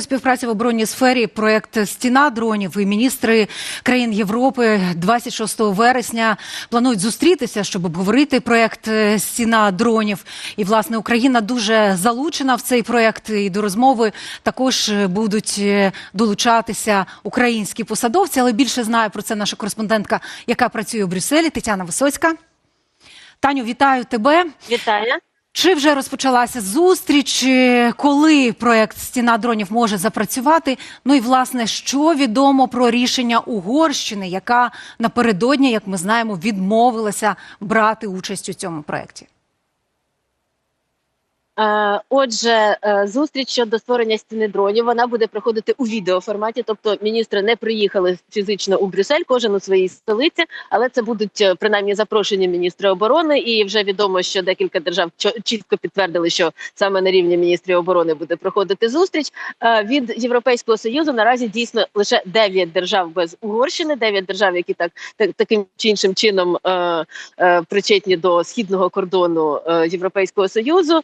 створює співпрацю в оборонній сфері проект Стіна дронів і міністри країн Європи 26 вересня планують зустрітися, щоб обговорити проект Стіна дронів. І власне Україна дуже залучена в цей проект. І до розмови також будуть е, долучатися українські посадовці. Але більше знає про це наша кореспондентка, яка працює у Брюсселі, Тетяна Висоцька. Таню, вітаю тебе. Вітаю. Чи вже розпочалася зустріч? Коли проект Стіна дронів може запрацювати? Ну і власне, що відомо про рішення Угорщини, яка напередодні, як ми знаємо, відмовилася брати участь у цьому проекті? Е, Отже, е, зустріч щодо створення стіни дронів вона буде проходити у відеоформаті. Тобто міністри не приїхали фізично у Брюссель, кожен у своїй столиці, але це будуть е, принаймні запрошені міністри оборони. І вже відомо, що декілька держав чітко підтвердили, що саме на рівні міністрів оборони буде проходити зустріч. Від Європейського союзу наразі дійсно лише 9 держав без Угорщини, 9 держав, які так, так таким чи іншим чином причетні до східного кордону Європейського союзу.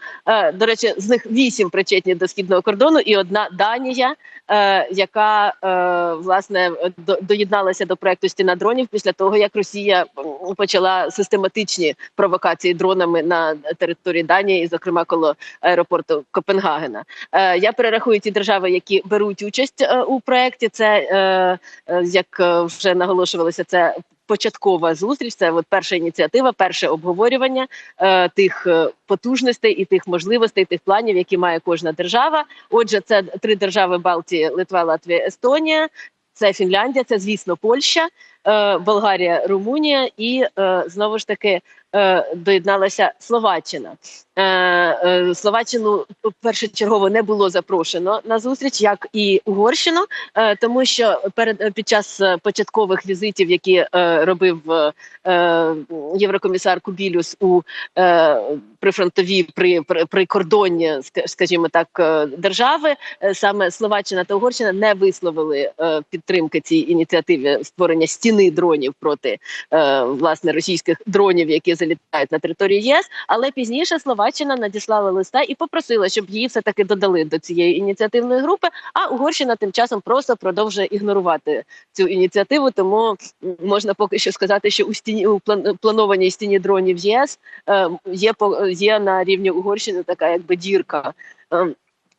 До речі, з них вісім причетні до східного кордону, і одна Данія, е, яка е, власне до- доєдналася до проекту стіна дронів після того, як Росія почала систематичні провокації дронами на території Данії, і, зокрема, коло аеропорту Копенгагена. Е, Я перерахую ті держави, які беруть участь у проекті. Це як вже наголошувалося, це. Початкова зустріч це от перша ініціатива, перше обговорювання е, тих е, потужностей і тих можливостей, тих планів, які має кожна держава. Отже, це три держави Балтії: Литва, Латвія, Естонія. Це Фінляндія, це звісно Польща, е, Болгарія, Румунія і е, знову ж таки доєдналася Словаччина. Е, е, Словаччину першочергово не було запрошено на зустріч, як і Угорщину, е, тому що перед під час е, початкових візитів, які е, робив е, е, єврокомісар Кубілюс у е, прифронтові при, при прикордонні, скажімо так, е, держави, е, саме Словаччина та Угорщина не висловили е, підтримки цій ініціативі створення стіни дронів проти е, власне російських дронів, які залітають на територію ЄС. Але пізніше Словаччина надіслала листа і попросила, щоб її все таки додали до цієї ініціативної групи. А Угорщина тим часом просто продовжує ігнорувати цю ініціативу. Тому можна поки що сказати, що у стіні у план- планованій стіні дронів ЄС е, є є на рівні Угорщини така якби дірка.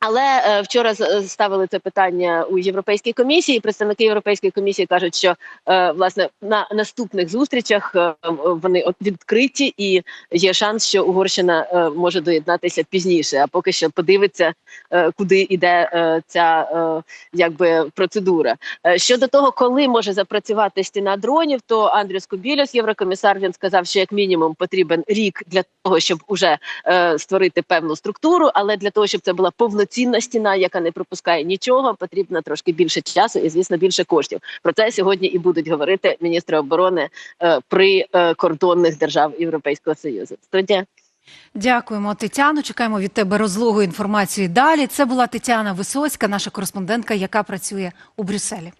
Але е, вчора ставили це питання у Європейській комісії. Представники Європейської комісії кажуть, що е, власне на наступних зустрічах е, вони відкриті, і є шанс, що Угорщина е, може доєднатися пізніше. А поки що подивиться, е, куди йде е, ця е, якби процедура. Е, Щодо того, коли може запрацювати стіна дронів, то Андрюс Кубілюс, єврокомісар, він сказав, що як мінімум потрібен рік для того, щоб уже е, створити певну структуру. Але для того, щоб це була повноцінна стіна, яка не пропускає нічого, потрібно трошки більше часу і, звісно, більше коштів. Про це сьогодні і будуть говорити міністри оборони е, при е, кордонних держав Європейського союзу. Студія. Дякуємо, Тетяно. Чекаємо від тебе розлогу інформації далі. Це була Тетяна Висоцька, наша кореспондентка, яка працює у Брюсселі.